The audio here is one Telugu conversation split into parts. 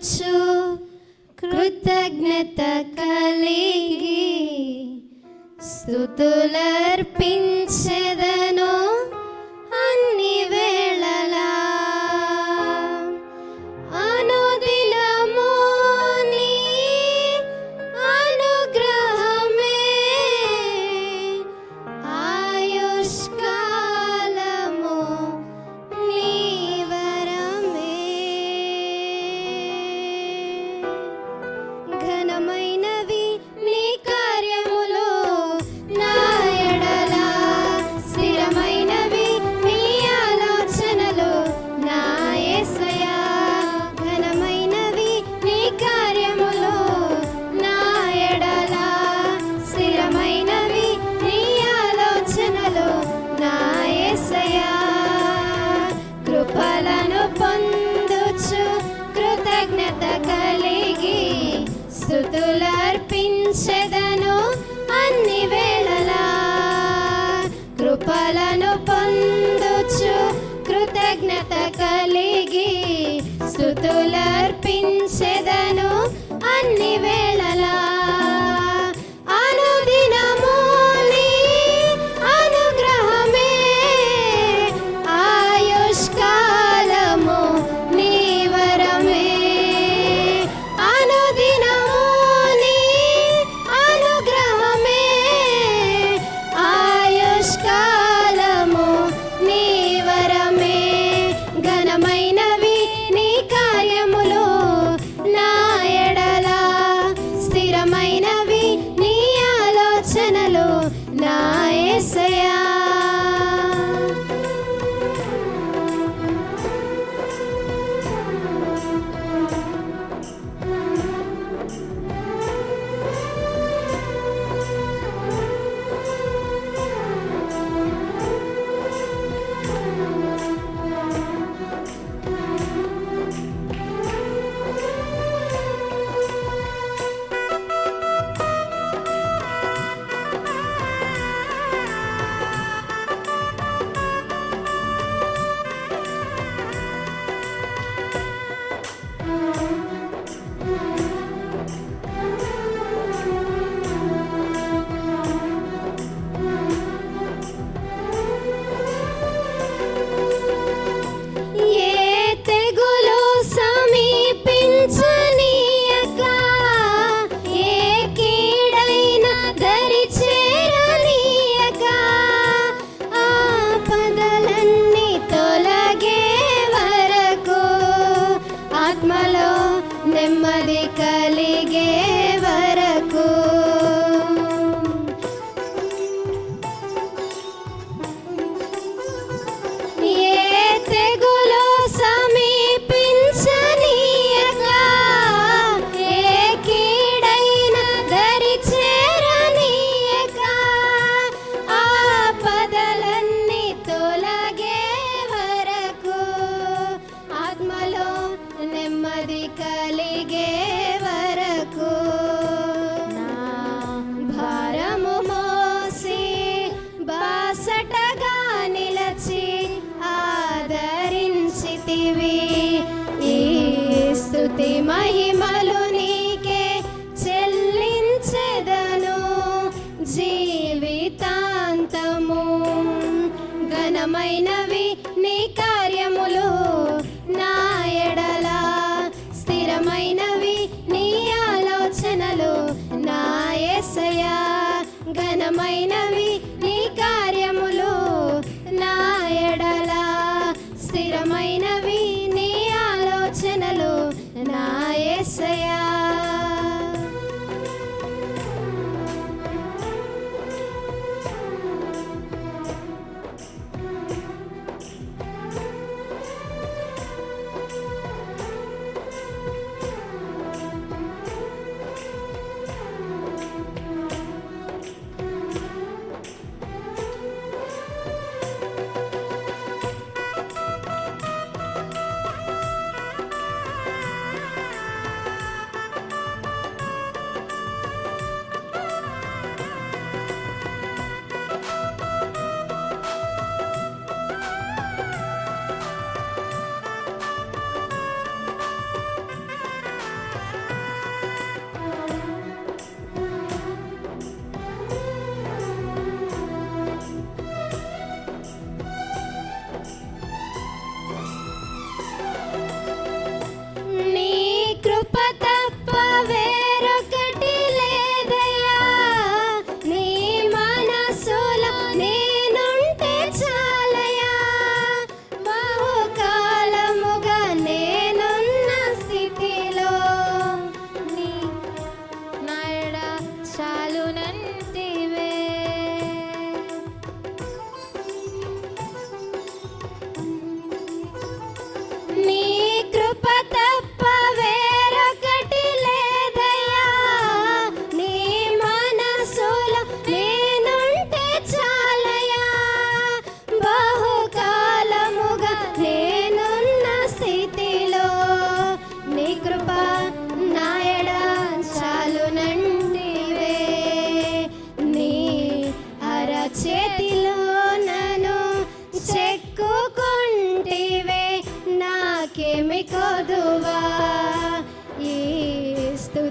గూర్చు కృతజ్ఞత కలిగి స్థుతులర్పించెదను la ನೆಮ್ಮದಿ ಕಲಿಗೆ again. స్థిరమైనవి నీ కార్యములు నా ఎడల. స్థిరమైనవి నీ ఆలోచనలు నా ఎస్ఐ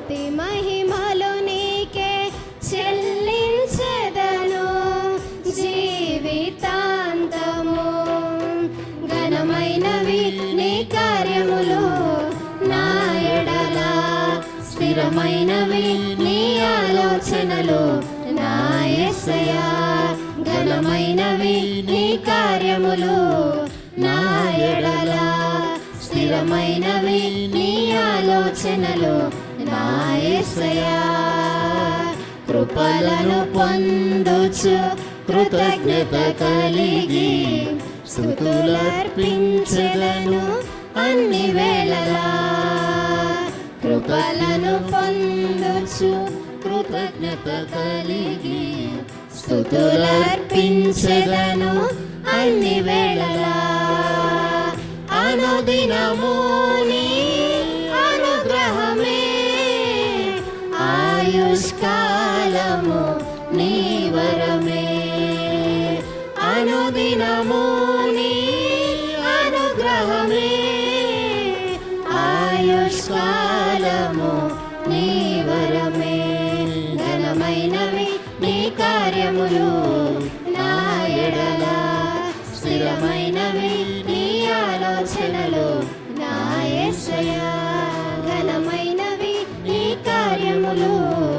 స్తుతి మహిమలు నీకే చెల్లించెదను జీవితాంతము. ఘనమైనవి నీ కార్యములు నా ఎడల. స్థిరమైనవి నీ ఆలోచనలు నా ఎసయా ఘనమైనవి కార్యములు నా ఎడల. స్థిరమైనవి ఆలోచనలు నాయసయా కృపలను పొందుచు కృతజ్ఞత కలిగి స్థుతులర్పించదను అన్ని వేళలా. కృపలను పొందుచు కృతజ్ఞత కలిగి స్థుతులర్పించదను అన్ని వేళలా. అనుదినము నిష్కాలము నీ వరమే. అనుదినము నీ అనుగ్రహమే. ఆయుష్కాలము నీ వరమే. ఘనమైనవి నీ కార్యములు నా ఎడల. స్థిరమైనవి నీ ఆలోచనలు నా ఘనమైనవి నీ కార్యములు